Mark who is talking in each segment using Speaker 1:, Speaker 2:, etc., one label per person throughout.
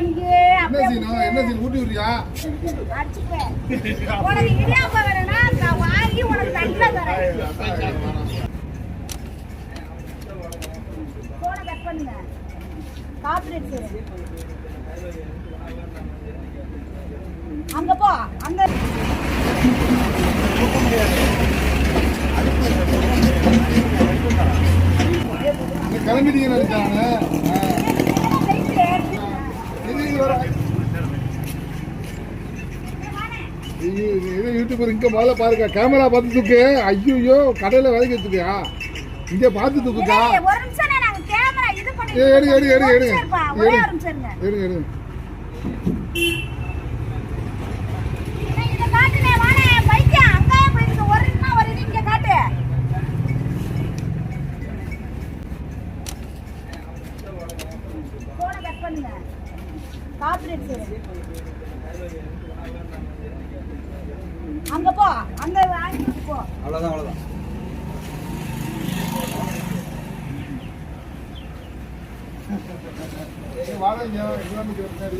Speaker 1: நீங்க
Speaker 2: என்ன செய்யணும் என்ன செய்யணும் ஊட்டி விடுறியா.
Speaker 1: உனக்கு வேணும்னா நான் வாங்கி உனக்கு தட்டுல தரேன். போனை கட் பண்ணுங்க. கார்ப்பரேட் சேரு. அங்க போ அங்க.
Speaker 2: கிளம்பிட்டீங்கன்னு நினைச்சாங்க
Speaker 1: வெயிட் ஏறு.
Speaker 2: இது இங்க வர ஐயோ, யூடியூபர் இங்க முதல்ல பாருங்க. கேமரா பார்த்து தூக்கு. ஐயோ கடையில விலைக்கு வச்சுக்கியா இங்க பார்த்து தூக்குக்கா
Speaker 1: ஏய், ஒரு நிமிஷம் நாங்க கேமரா இது பண்ணி
Speaker 2: ஏய், எடுங்க,
Speaker 1: அங்க போ அங்க வாங்கிட்டு போ.
Speaker 2: முன்னாடி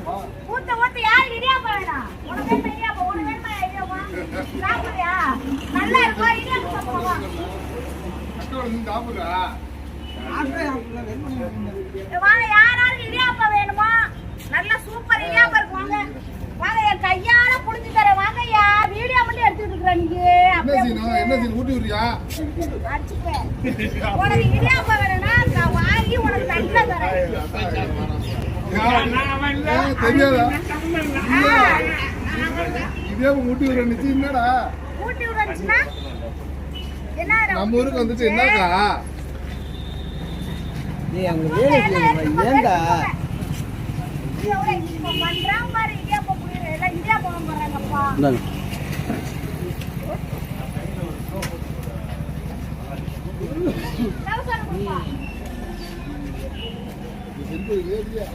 Speaker 2: வா
Speaker 1: ஊத்த ஊத்த யாரு இடியாப்பம் வேணாம் உனக்கு வேணுமா இடியாப்பம் உனக்கு வேணுமா சாப்பிடுறியா? நல்லா இருக்கா இடியாப்பம் சாப்பிடுவா
Speaker 2: சாப்பிடுறா.
Speaker 1: வாங்க யாராருக்கு வேணுமோ நல்ல சூப்பர் இடியாப்பம் இருக்கு வாங்க வாங்க என் கையால புடிச்சு தரேன். வாங்க ஐயா வீடியோ மட்டும் எடுத்துட்டு இருக்கிற நீங்க
Speaker 2: என்ன என்ன ஊட்டி விடுறியா?
Speaker 1: உனக்கு வேணும்னா நான் வாங்கி உனக்கு தட்டுல தரேன்.
Speaker 2: தெரியாதா? இதே ஊட்டி விடுற நிச்சயம் என்னடா?
Speaker 1: ஊட்டி விடுச்சுன்னா என்ன
Speaker 2: நம்ம ஊருக்கு வந்துட்டு என்னக்கா
Speaker 3: நீ அங்கே வேலை செய்யணும் ஏன்டா?
Speaker 1: பண்றான் பாரு.
Speaker 3: இந்தாங்க
Speaker 1: தவசானப்பா
Speaker 2: எந்த ஏரியா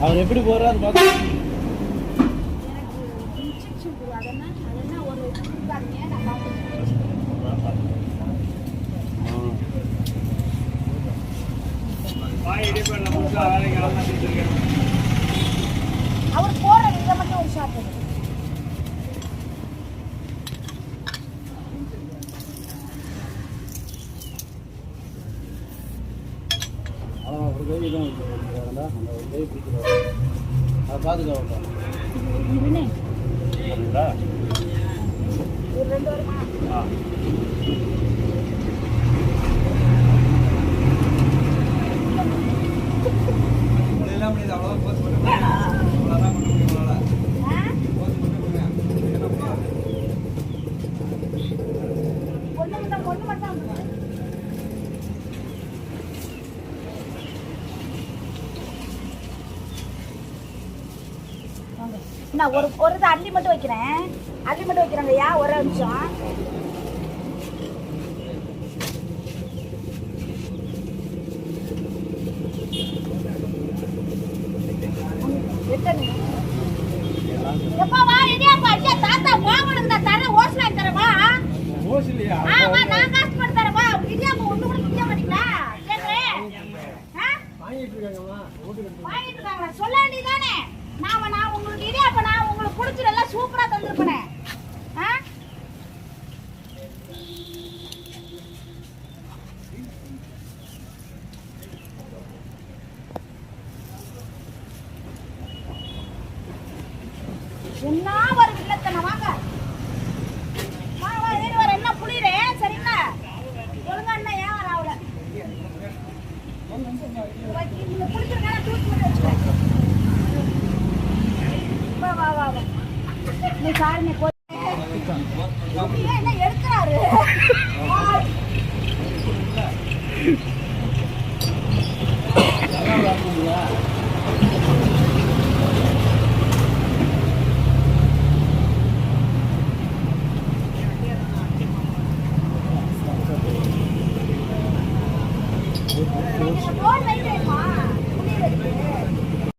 Speaker 3: அவர் எப்படி போறாரு பார்த்து
Speaker 1: அவர் போற இதை மட்டும் ஒரு ஷாட்
Speaker 3: அவ்வளோ ஒரு கை தான் அந்த ஒரு கை பிடிக்கிறாரு அதை பார்த்துக்க
Speaker 1: ஒரு ரெண்டு வருமா ஆ? ஒண்ணு மட்டும் ஒண்ணு மட்டும் வாங்க. நான் ஒரு ஒரு இது அள்ளி மட்டும் வைக்கிறேன். அள்ளி மட்டும் வைக்கிறேங்க ஐயா ஒரு நிமிஷம். எப்பா வா ஐயா தாத்தா வாங்கணும் நான் தரேன் ஓசல் வாங்கி தரேன் வா
Speaker 3: ஓசிலியா
Speaker 1: ஆ வா நான் காசு போட்டு தரேன் வா இடியாப்பா ஒண்ணு கூட குடிக்க மாட்டீங்களா கேக்குறேன் ஆ
Speaker 3: வாங்கிட்டு இருக்காங்கம்மா
Speaker 1: வாங்கிட்டு இருக்காங்களா சொல்ல வேண்டியதானே நாம நான் உங்களுக்கு இடியாப்ப நான் உங்களுக்கு பிடிச்சது எல்லாம் என்ன ஒரு வில்லத்தனை வாங்க. வா வா வர என்ன புளியுறே சரிங்களா ஒழுங்கா என்ன ஏன் வர அவளை? நீங்க தூக்கி மட்டும் வா வா வா. வா நீ